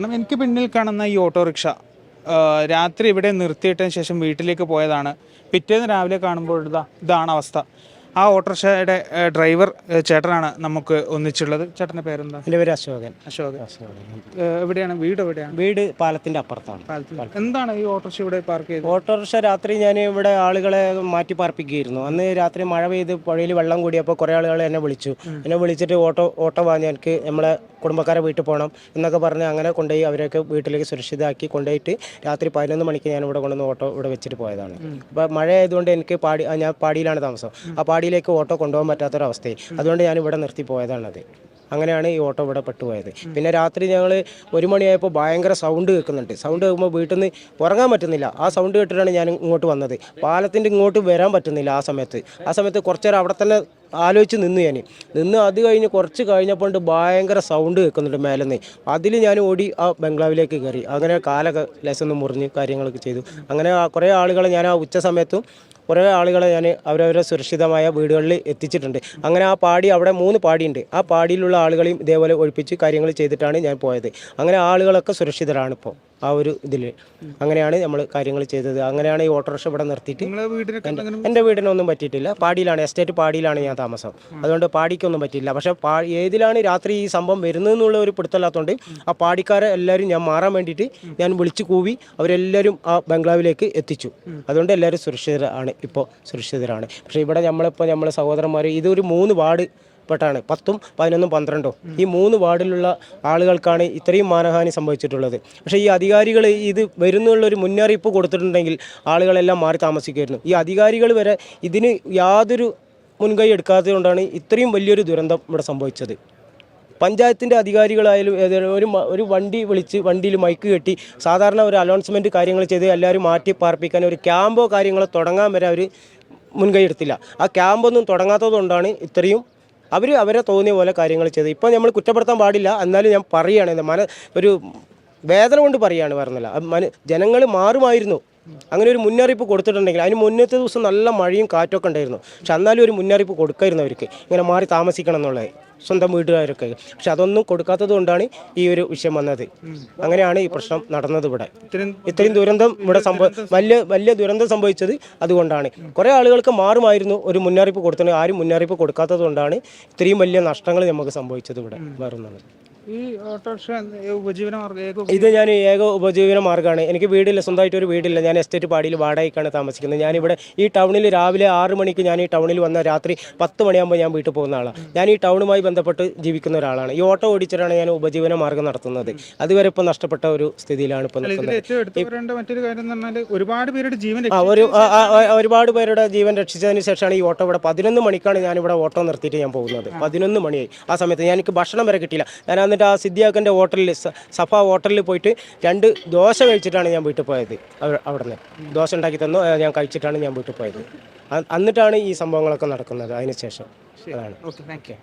കാരണം എനിക്ക് പിന്നിൽ കാണുന്ന ഈ ഓട്ടോറിക്ഷ രാത്രി ഇവിടെ നിർത്തിയിട്ടതിന് ശേഷം വീട്ടിലേക്ക് പോയതാണ്. പിറ്റേന്ന് രാവിലെ കാണുമ്പോൾ ഇതാ ഇതാണ് അവസ്ഥ. ആ ഓട്ടോറിക്ഷയുടെ ഡ്രൈവർ ചേട്ടനാണ് നമുക്ക് ഒന്നിച്ചുള്ളത്. ചേട്ടന്റെ പേരെന്താ? എന്റെ പേര് അശോകൻ. അശോകൻ. എവിടെയാണ്? വീട് എവിടെയാണ്? വീട് പാലത്തിന്റെ അപ്പുറത്താണ്. എന്താണ് ഈ ഓട്ടോറിക്ഷ ഇവിടെ പാർക്ക് ചെയ്തത്? ഓട്ടോറിക്ഷ രാത്രി ഞാൻ ഇവിടെ ആളുകളെ മാറ്റി പാർപ്പിക്കുകയായിരുന്നു. അന്ന് രാത്രി മഴ പെയ്ത് പുഴയിൽ വെള്ളം കൂടിയപ്പോൾ കുറേ ആളുകൾ എന്നെ വിളിച്ചു. എന്നെ വിളിച്ചിട്ട് ഓട്ടോ ഓട്ടോ വാങ്ങി എനിക്ക് നമ്മളെ കുടുംബക്കാരെ വീട്ടിൽ പോകണം എന്നൊക്കെ പറഞ്ഞ് അങ്ങനെ കൊണ്ടുപോയി അവരെയൊക്കെ വീട്ടിലേക്ക് സുരക്ഷിതമാക്കി കൊണ്ടുപോയിട്ട് രാത്രി പതിനൊന്ന് മണിക്ക് ഞാൻ ഇവിടെ കൊണ്ടുവന്ന് ഓട്ടോ ഇവിടെ വെച്ചിട്ട് പോയതാണ്. അപ്പോൾ മഴ ആയതുകൊണ്ട് എനിക്ക് പാടി ഞാൻ പാടിയിലാണ് താമസം. ആ പാടിയിലേക്ക് ഓട്ടോ കൊണ്ടുപോകാൻ പറ്റാത്തൊരവസ്ഥയായി. അതുകൊണ്ട് ഞാൻ ഇവിടെ നിർത്തി പോയതാണത്. അങ്ങനെയാണ് ഈ ഓട്ടോ ഇവിടെ പെട്ടുപോയത്. പിന്നെ രാത്രി ഞങ്ങൾ ഒരു മണിയായപ്പോൾ ഭയങ്കര സൗണ്ട് കേൾക്കുന്നുണ്ട്. സൗണ്ട് കേൾക്കുമ്പോൾ വീട്ടിൽ നിന്ന് ഉറങ്ങാൻ പറ്റുന്നില്ല. ആ സൗണ്ട് കേട്ടിട്ടാണ് ഞാൻ ഇങ്ങോട്ട് വന്നത്. പാലത്തിന്റെ ഇങ്ങോട്ട് വരാൻ പറ്റുന്നില്ല ആ സമയത്ത്. ആ സമയത്ത് കുറച്ചേരം അവിടെ തന്നെ ആലോചിച്ച് നിന്ന് ഞാൻ നിന്ന് അത് കഴിഞ്ഞ് കുറച്ച് കഴിഞ്ഞപ്പോൾ ഭയങ്കര സൗണ്ട് കേൾക്കുന്നുണ്ട് മേലെ നിന്ന് അതിൽ ഞാൻ ഓടി ആ ബംഗ്ലാവിലേക്ക് കയറി. അങ്ങനെ കാലൊക്കെ ലെസൊന്ന് മുറിഞ്ഞ് കാര്യങ്ങളൊക്കെ ചെയ്തു. അങ്ങനെ കുറേ ആളുകളെ ഞാൻ ആ ഉച്ച സമയത്തും കുറേ ആളുകളെ ഞാൻ അവരവരെ സുരക്ഷിതമായ വീടുകളിൽ എത്തിച്ചിട്ടുണ്ട്. അങ്ങനെ ആ പാടി അവിടെ മൂന്ന് പാടിയുണ്ട്. ആ പാടിയിലുള്ള ആളുകളെയും ഇതേപോലെ ഒഴിപ്പിച്ച് കാര്യങ്ങൾ ചെയ്തിട്ടാണ് ഞാൻ പോയത്. അങ്ങനെ ആളുകളൊക്കെ സുരക്ഷിതരാണ് ഇപ്പോൾ ആ ഒരു ഇതിൽ അങ്ങനെയാണ് നമ്മൾ കാര്യങ്ങൾ ചെയ്തത്. അങ്ങനെയാണ് ഈ ഓട്ടോറിക്ഷ ഇവിടെ നിർത്തിയിട്ട് എന്റെ വീടിനൊന്നും പറ്റിയിട്ടില്ല. പാടിയിലാണ് എസ്റ്റേറ്റ് പാടിയിലാണ് ഞാൻ താമസം. അതുകൊണ്ട് പാടിക്കൊന്നും പറ്റിയില്ല പക്ഷേ പാ ഏതിലാണ് രാത്രി ഈ സംഭവം വരുന്നതെന്നുള്ള ഒരു പിടുത്തമില്ലാത്തതുകൊണ്ട് ആ പാടിക്കാരെ എല്ലാവരും ഞാൻ മാറാൻ വേണ്ടിയിട്ട് ഞാൻ വിളിച്ചു കൂവി അവരെല്ലാവരും ആ ബംഗ്ലാവിലേക്ക് എത്തിച്ചു. അതുകൊണ്ട് എല്ലാവരും സുരക്ഷിതരാണ് ഇപ്പോൾ സുരക്ഷിതരാണ്. പക്ഷേ ഇവിടെ നമ്മളിപ്പോൾ നമ്മളെ സഹോദരന്മാർ ഇതൊരു മൂന്ന് വാർഡ് പെട്ടാണ് പത്തും പതിനൊന്നും പന്ത്രണ്ടും. ഈ മൂന്ന് വാർഡിലുള്ള ആളുകൾക്കാണ് ഇത്രയും മാനഹാനി സംഭവിച്ചിട്ടുള്ളത്. പക്ഷേ ഈ അധികാരികൾ ഇത് വരുന്നുള്ളൊരു മുന്നറിയിപ്പ് കൊടുത്തിട്ടുണ്ടെങ്കിൽ ആളുകളെല്ലാം മാറി താമസിക്കുമായിരുന്നു. ഈ അധികാരികൾ വരെ ഇതിന് യാതൊരു മുൻകൈ എടുക്കാത്തത് കൊണ്ടാണ് ഇത്രയും വലിയൊരു ദുരന്തം ഇവിടെ സംഭവിച്ചത്. പഞ്ചായത്തിന്റെ അധികാരികളായാലും ഒരു ഒരു വണ്ടി വിളിച്ച് വണ്ടിയിൽ മൈക്ക് കെട്ടി സാധാരണ ഒരു അനൗൺസ്മെന്റ് കാര്യങ്ങൾ ചെയ്ത് എല്ലാവരും മാറ്റി പാർപ്പിക്കാൻ ഒരു ക്യാമ്പോ കാര്യങ്ങളോ തുടങ്ങാൻ വരെ അവർ മുൻകൈ എടുത്തില്ല. ആ ക്യാമ്പൊന്നും തുടങ്ങാത്തത് കൊണ്ടാണ് ഇത്രയും അവർ അവരെ തോന്നിയ പോലെ കാര്യങ്ങൾ ചെയ്ത്. ഇപ്പോൾ നമ്മൾ കുറ്റപ്പെടുത്താൻ പാടില്ല എന്നാലും ഞാൻ പറയുകയാണ്. മന ഒരു വേദന കൊണ്ട് പറയുകയാണ് പറഞ്ഞില്ല. ജനങ്ങൾ മാറുമായിരുന്നു. അങ്ങനെ ഒരു മുന്നറിയിപ്പ് കൊടുത്തിട്ടുണ്ടെങ്കിൽ അതിന് മുന്നത്തെ ദിവസം നല്ല മഴയും കാറ്റൊക്കെ ഉണ്ടായിരുന്നു. പക്ഷെ എന്നാലും ഒരു മുന്നറിയിപ്പ് കൊടുക്കായിരുന്നു അവർക്ക്. ഇങ്ങനെ മാറി താമസിക്കണം എന്നുള്ളത്. സ്വന്തം വീട്ടുകാരൊക്കെ. പക്ഷെ അതൊന്നും കൊടുക്കാത്തത് കൊണ്ടാണ് ഈ ഒരു വിഷയം വന്നത്. അങ്ങനെയാണ് ഈ പ്രശ്നം നടന്നത് ഇവിടെ. ഇത്രയും ദുരന്തം ഇവിടെ സംഭവ വലിയ വലിയ ദുരന്തം സംഭവിച്ചത് അതുകൊണ്ടാണ്. കുറേ ആളുകൾക്ക് മാറുമായിരുന്നു ഒരു മുന്നറിയിപ്പ് കൊടുത്തത് ആരും മുന്നറിയിപ്പ് കൊടുക്കാത്തത് കൊണ്ടാണ് ഇത്രയും വലിയ നഷ്ടങ്ങൾ നമുക്ക് സംഭവിച്ചത് ഇവിടെ. വരുന്നത് ഈ ഓട്ടോറിക്ഷ ഉപജീവന മാർഗം ഇത് ഞാൻ ഏക ഉപജീവന മാർഗമാണ് എനിക്ക് വീടില്ല സ്വന്തമായിട്ട് ഒരു വീടില്ല. ഞാൻ എസ്റ്റേറ്റ് പാടിയിൽ വാടകയ്ക്കാണ് താമസിക്കുന്നത്. ഞാനിവിടെ ഈ ടൗണിൽ രാവിലെ ആറ് മണിക്ക് ഞാൻ ഈ ടൗണിൽ വന്ന രാത്രി പത്ത് മണിയാകുമ്പോൾ ഞാൻ വീട്ടിൽ പോകുന്ന ആളാണ്. ഞാൻ ഈ ടൗണുമായി ബന്ധപ്പെട്ട് ജീവിക്കുന്ന ഒരാളാണ്. ഈ ഓട്ടോ ഓടിച്ചിട്ടാണ് ഞാൻ ഉപജീവന മാർഗം നടത്തുന്നത്. അതുവരെ ഇപ്പോൾ നഷ്ടപ്പെട്ട ഒരു സ്ഥിതിയിലാണ് ഇപ്പോൾ നിൽക്കുന്നത്. മറ്റൊരു കാര്യം എന്ന് പറഞ്ഞാൽ ഒരുപാട് പേരുടെ ജീവൻ ഒരു ഒരുപാട് പേരുടെ ജീവൻ രക്ഷിച്ചതിന് ശേഷമാണ് ഈ ഓട്ടോ ഇവിടെ പതിനൊന്ന് മണിക്കാണ് ഞാൻ ഇവിടെ ഓട്ടോ നിർത്തിയിട്ട് ഞാൻ പോകുന്നത്. പതിനൊന്ന് മണിയായി. ആ സമയത്ത് ഞാൻ എനിക്ക് ഭക്ഷണം വരെ കിട്ടിയില്ല. ഞാൻ എന്നിട്ട് ആ സിദ്ധിയാക്കന്റെ ഹോട്ടലിൽ സഫ ഹോട്ടലിൽ പോയിട്ട് രണ്ട് ദോശ കഴിച്ചിട്ടാണ് ഞാൻ വീട്ടിൽ പോയത്. അവിടെ നിന്ന് ദോശ ഉണ്ടാക്കി തന്നു ഞാൻ കഴിച്ചിട്ടാണ് ഞാൻ വീട്ടിൽ പോയത്. എന്നിട്ടാണ് ഈ സംഭവങ്ങളൊക്കെ നടക്കുന്നത്. അതിനുശേഷം അതാണ്. Okay thank you